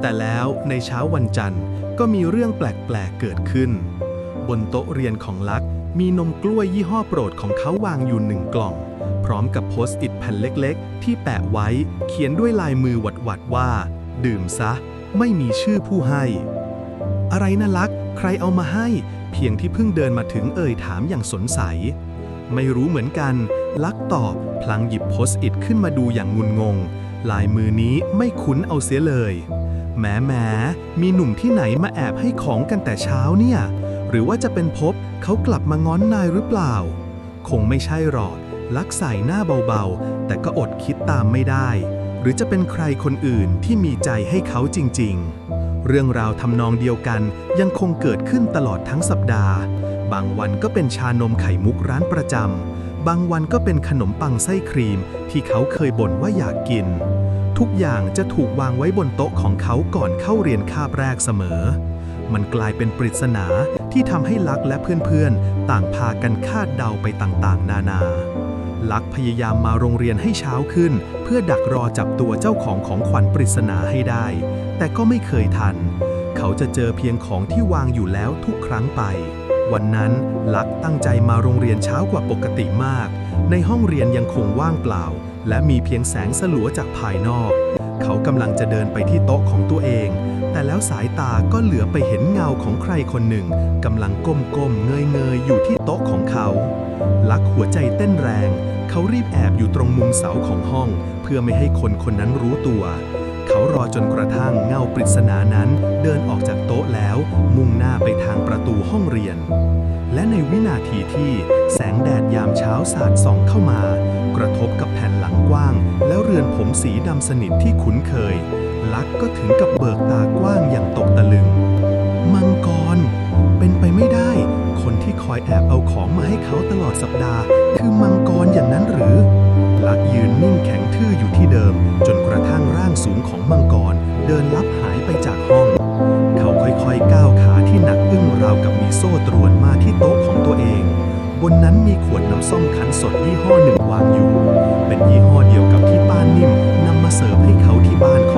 แต่แล้วในเช้าวันจันทร์ก็มีเรื่องแปลกๆเกิดขึ้น บนโต๊ะเรียนของลักษ์มีนมกล้วยยี่ห้อโปรดของเขาวางอยู่หนึ่งกล่อง พร้อมกับโพสต์อิทแผ่นเล็กๆ ที่แปะไว้เขียนด้วยลายมือหวัดๆว่า ดื่มซะ ไม่มีชื่อผู้ให้ อะไรนะลักษ์ใครเอามาให้ เพียงที่เพิ่งเดินมาถึงเอ่ยถามอย่างสนใส ไม่รู้เหมือนกัน ลักตอบพลางหยิบโพสต์อิทขึ้นมาดูอย่างงุนงง ลายมือนี้ไม่คุ้นเอาเสียเลยแหมแหมมีหนุ่มที่ไหนมาแอบให้ของกันแต่เช้าเนี่ย หรือว่าจะเป็นพบเขากลับมาง้อนนายหรือเปล่า คงไม่ใช่หรอก ลักใส่หน้าเบาๆ แต่ก็อดคิดตามไม่ได้ หรือจะเป็นใครคนอื่นที่มีใจให้เขาจริงๆ เรื่องราวทำนองเดียวกันยังคงเกิดขึ้นตลอดทั้งสัปดาห์ บางวันก็เป็นชานมไข่มุกร้านประจำ บางวันก็เป็นขนมปังไส้ครีมที่เขาเคยบ่นว่าอยากกิน ทุกอย่างจะถูกวางไว้บนโต๊ะของเขาก่อนเข้าเรียนคาบแรกเสมอ มันกลายเป็นปริศนาที่ทำให้ลักและเพื่อนๆ ต่างพากันคาดเดาไปต่างๆ นานา ลักพยายามมาโรงเรียนให้เช้าขึ้น เพื่อดักรอจับตัวเจ้าของของขวัญปริศนาให้ได้ แต่ก็ไม่เคยทัน เขาจะเจอเพียงของที่วางอยู่แล้วทุกครั้งไป วันนั้นลักตั้งใจมาโรงเรียนเช้ากว่าปกติมาก ในห้องเรียนยังคงว่างเปล่า และมีเพียงแสงสลัวจากภายนอก เขากำลังจะเดินไปที่โต๊ะของตัวเอง แต่แล้วสายตาก็เหลือไปเห็นเงาของใครคนหนึ่งกำลังก้มๆเงยๆอยู่ที่โต๊ะของเขาลักหัวใจเต้นแรง เขารีบแอบอยู่ตรงมุมเสาของห้อง เพื่อไม่ให้คนคนนั้นรู้ตัว เขารอจนกระทั่งเงาปริศนานั้นเดินออกจากโต๊ะแล้ว มุ่งหน้าไปทางประตูห้องเรียน และในวินาทีที่แสงแดดยามเช้าสาดส่องเข้ามา กระทบกับแผ่นหลังกว้าง แล้วเรือนผมสีดำสนิทที่คุ้นเคย ลักก็ถึงกับเบิกตากว้างอย่างตกตะลึง มังกร เป็นไปไม่ได้ คนที่คอยแอบเอาของมาให้เขาตลอดสัปดาห์ คือมังกรอย่างนั้นหรือ ลักยืนนิ่งแข็งทื่ออยู่ที่เดิมจนกระทั่งร่าง สูงของมังกรเดินลับหายไปจากห้อง เขาค่อยๆก้าวขาที่หนักอึ้งราวกับมีโซ่ตรวนมาที่โต๊ะของตัวเอง บนนั้นมีขวดน้ำส้มคั้นสดยี่ห้อหนึ่งวางอยู่ เป็นยี่ห้อเดียวกับที่ป้านิ่มนำมาเสิร์ฟให้เขาที่บ้านของ